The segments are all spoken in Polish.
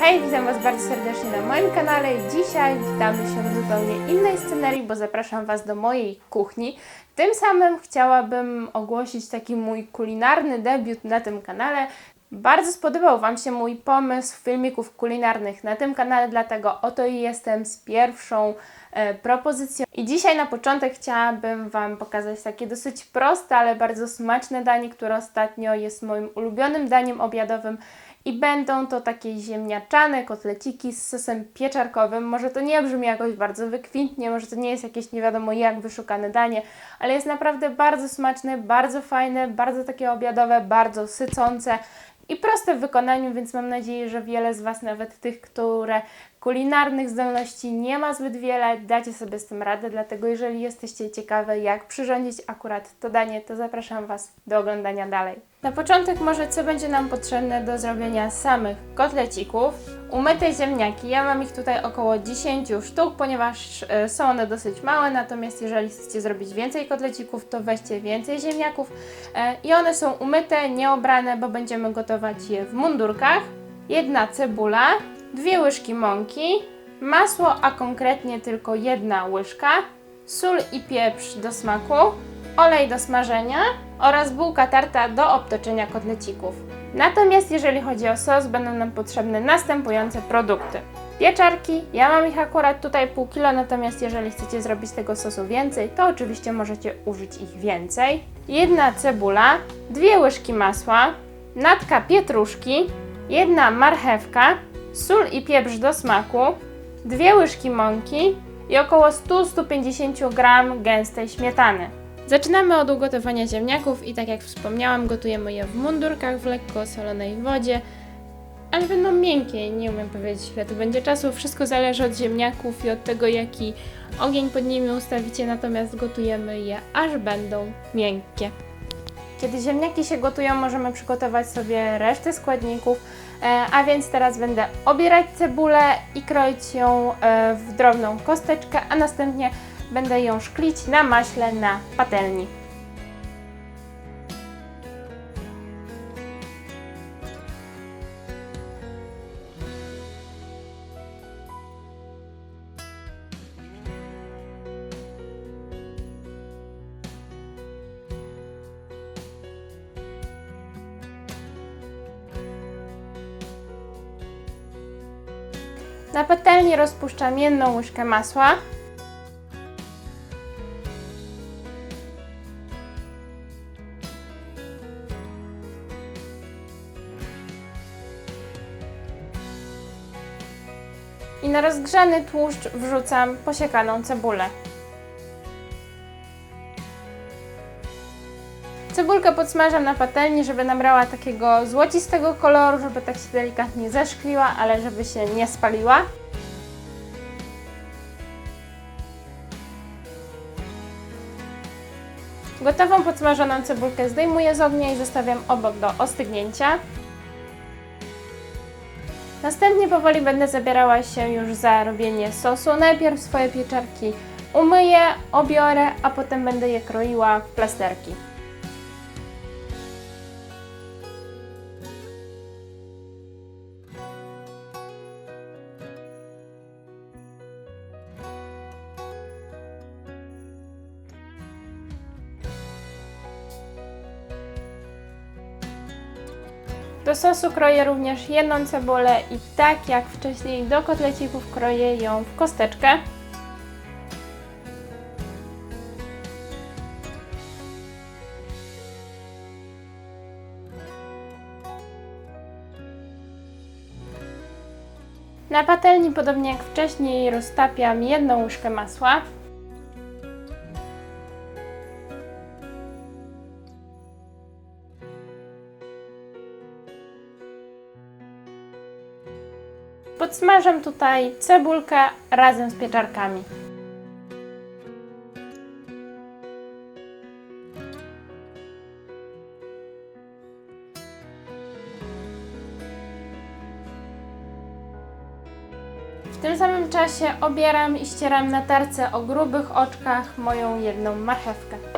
Hej, witam Was bardzo serdecznie na moim kanale. Dzisiaj witamy się w zupełnie innej scenerii, bo zapraszam Was do mojej kuchni. Tym samym chciałabym ogłosić taki mój kulinarny debiut na tym kanale. Bardzo spodobał Wam się mój pomysł filmików kulinarnych na tym kanale, dlatego oto i jestem z pierwszą e, propozycją. I dzisiaj na początek chciałabym Wam pokazać takie dosyć proste, ale bardzo smaczne danie, które ostatnio jest moim ulubionym daniem obiadowym. I będą to takie ziemniaczane kotleciki z sosem pieczarkowym. Może to nie brzmi jakoś bardzo wykwintnie, może to nie jest jakieś nie wiadomo jak wyszukane danie, ale jest naprawdę bardzo smaczne, bardzo fajne, bardzo takie obiadowe, bardzo sycące i proste w wykonaniu, więc mam nadzieję, że wiele z Was, nawet tych, które kulinarnych zdolności nie ma zbyt wiele, dacie sobie z tym radę. Dlatego, jeżeli jesteście ciekawe, jak przyrządzić akurat to danie, to zapraszam Was do oglądania dalej. Na początek, może co będzie nam potrzebne do zrobienia samych kotlecików? Umyte ziemniaki. Ja mam ich tutaj około 10 sztuk, ponieważ e, są one dosyć małe. Natomiast jeżeli chcecie zrobić więcej kotlecików, to weźcie więcej ziemniaków. E, I one są umyte, nieobrane, bo będziemy gotować je w mundurkach. Jedna cebula, dwie łyżki mąki, masło, a konkretnie tylko jedna łyżka, sól i pieprz do smaku, olej do smażenia oraz bułka tarta do obtoczenia kotlecików. Natomiast jeżeli chodzi o sos, będą nam potrzebne następujące produkty. Pieczarki, ja mam ich akurat tutaj pół kilo, natomiast jeżeli chcecie zrobić tego sosu więcej, to oczywiście możecie użyć ich więcej. Jedna cebula, dwie łyżki masła, natka pietruszki, jedna marchewka, sól i pieprz do smaku, dwie łyżki mąki i około 100-150 g gęstej śmietany. Zaczynamy od ugotowania ziemniaków i tak jak wspomniałam, gotujemy je w mundurkach w lekko solonej wodzie, ale będą miękkie, nie umiem powiedzieć ile to będzie czasu, wszystko zależy od ziemniaków i od tego jaki ogień pod nimi ustawicie, natomiast gotujemy je aż będą miękkie. Kiedy ziemniaki się gotują, możemy przygotować sobie resztę składników, e, a więc teraz będę obierać cebulę i kroić ją e, w drobną kosteczkę, a następnie będę ją szklić na maśle na patelni. Na patelni rozpuszczam jedną łyżkę masła. I na rozgrzany tłuszcz wrzucam posiekaną cebulę. Cebulkę podsmażam na patelni, żeby nabrała takiego złocistego koloru, żeby tak się delikatnie zeszkliła, ale żeby się nie spaliła. Gotową podsmażoną cebulkę zdejmuję z ognia i zostawiam obok do ostygnięcia. Następnie powoli będę zabierała się już za robienie sosu. Najpierw swoje pieczarki umyję, obiorę, a potem będę je kroiła w plasterki. Do sosu kroję również jedną cebulę i tak jak wcześniej do kotlecików kroję ją w kosteczkę. Na patelni, podobnie jak wcześniej, roztapiam jedną łyżkę masła. Podsmażam tutaj cebulkę razem z pieczarkami. W tym samym czasie obieram i ścieram na tarce o grubych oczkach moją jedną marchewkę.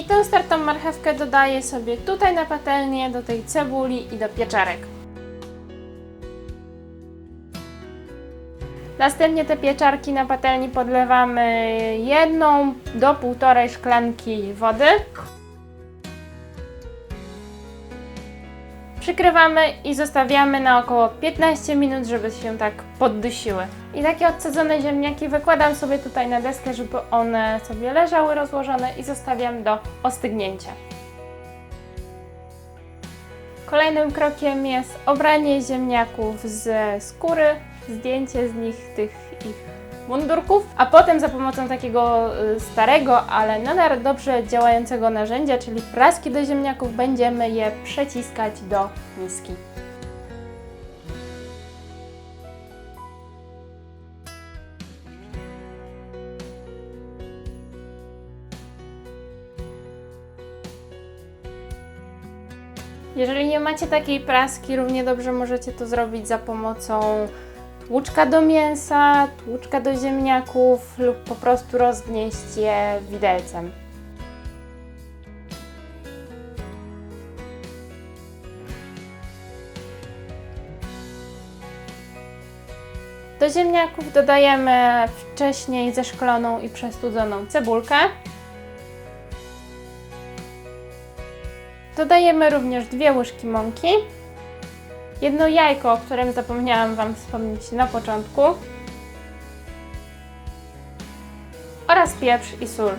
I tą startą marchewkę dodaję sobie tutaj na patelnię, do tej cebuli i do pieczarek. Następnie te pieczarki na patelni podlewamy jedną do półtorej szklanki wody. Przykrywamy i zostawiamy na około 15 minut, żeby się tak poddusiły. I takie odsadzone ziemniaki wykładam sobie tutaj na deskę, żeby one sobie leżały rozłożone i zostawiam do ostygnięcia. Kolejnym krokiem jest obranie ziemniaków ze skóry, zdjęcie z nich tych ich mundurków, a potem za pomocą takiego y, starego, ale nadal dobrze działającego narzędzia, czyli praski do ziemniaków, będziemy je przeciskać do miski. Jeżeli nie macie takiej praski, równie dobrze możecie to zrobić za pomocą tłuczka do mięsa, tłuczka do ziemniaków lub po prostu rozgnieść je widelcem. Do ziemniaków dodajemy wcześniej zeszkloną i przestudzoną cebulkę. Dodajemy również dwie łyżki mąki, jedno jajko, o którym zapomniałam Wam wspomnieć na początku oraz pieprz i sól.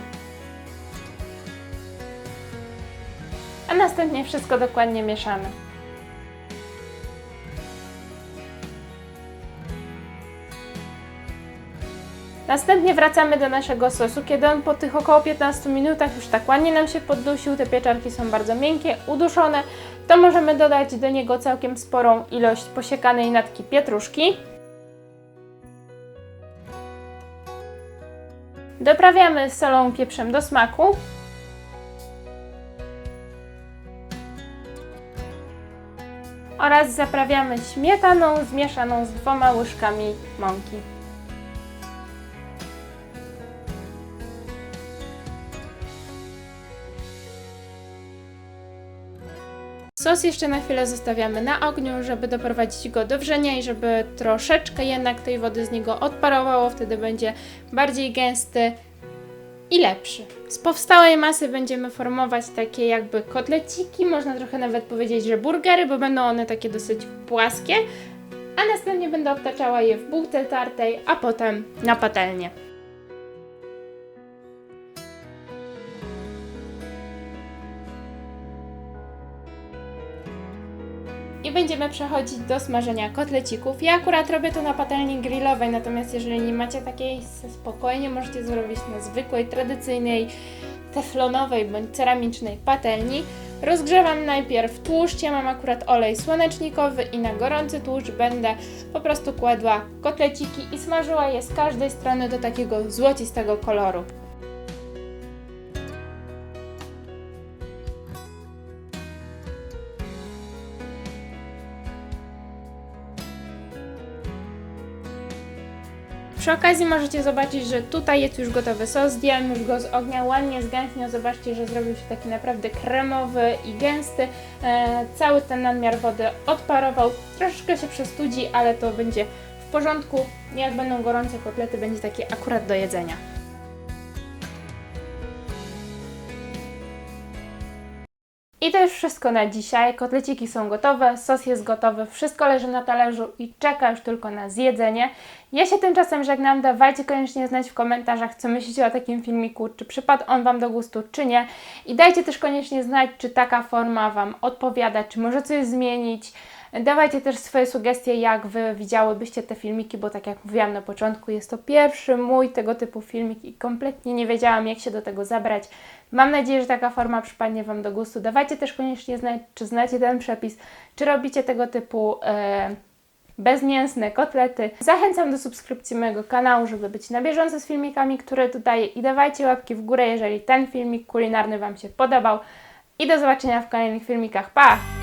A następnie wszystko dokładnie mieszamy. Następnie wracamy do naszego sosu, kiedy on po tych około 15 minutach już tak ładnie nam się poddusił, te pieczarki są bardzo miękkie, uduszone, to możemy dodać do niego całkiem sporą ilość posiekanej natki pietruszki. Doprawiamy solą, pieprzem do smaku. Oraz zaprawiamy śmietaną zmieszaną z dwoma łyżkami mąki. Sos jeszcze na chwilę zostawiamy na ogniu, żeby doprowadzić go do wrzenia i żeby troszeczkę jednak tej wody z niego odparowało, wtedy będzie bardziej gęsty i lepszy. Z powstałej masy będziemy formować takie jakby kotleciki, można trochę nawet powiedzieć, że burgery, bo będą one takie dosyć płaskie, a następnie będę obtaczała je w bułce tartej, a potem na patelnię. I będziemy przechodzić do smażenia kotlecików. Ja akurat robię to na patelni grillowej, natomiast jeżeli nie macie takiej, spokojnie możecie zrobić na zwykłej, tradycyjnej, teflonowej bądź ceramicznej patelni. Rozgrzewam najpierw tłuszcz, ja mam akurat olej słonecznikowy i na gorący tłuszcz będę po prostu kładła kotleciki i smażyła je z każdej strony do takiego złocistego koloru. Przy okazji możecie zobaczyć, że tutaj jest już gotowy sos. Zdjęłam już go z ognia, ładnie zgęstniał. Zobaczcie, że zrobił się taki naprawdę kremowy i gęsty. E, cały ten nadmiar wody odparował. Troszeczkę się przestudzi, ale to będzie w porządku. Jak będą gorące kotlety, będzie takie akurat do jedzenia. I to już wszystko na dzisiaj. Kotleciki są gotowe, sos jest gotowy, wszystko leży na talerzu i czeka już tylko na zjedzenie. Ja się tymczasem żegnam. Dawajcie koniecznie znać w komentarzach, co myślicie o takim filmiku, czy przypadł on Wam do gustu, czy nie. I dajcie też koniecznie znać, czy taka forma Wam odpowiada, czy może coś zmienić. Dawajcie też swoje sugestie, jak Wy widziałybyście te filmiki, bo tak jak mówiłam na początku, jest to pierwszy mój tego typu filmik i kompletnie nie wiedziałam, jak się do tego zabrać. Mam nadzieję, że taka forma przypadnie Wam do gustu. Dawajcie też koniecznie znać, czy znacie ten przepis, czy robicie tego typu e, bezmięsne kotlety. Zachęcam do subskrypcji mojego kanału, żeby być na bieżąco z filmikami, które dodaję i dawajcie łapki w górę, jeżeli ten filmik kulinarny Wam się podobał. I do zobaczenia w kolejnych filmikach. Pa!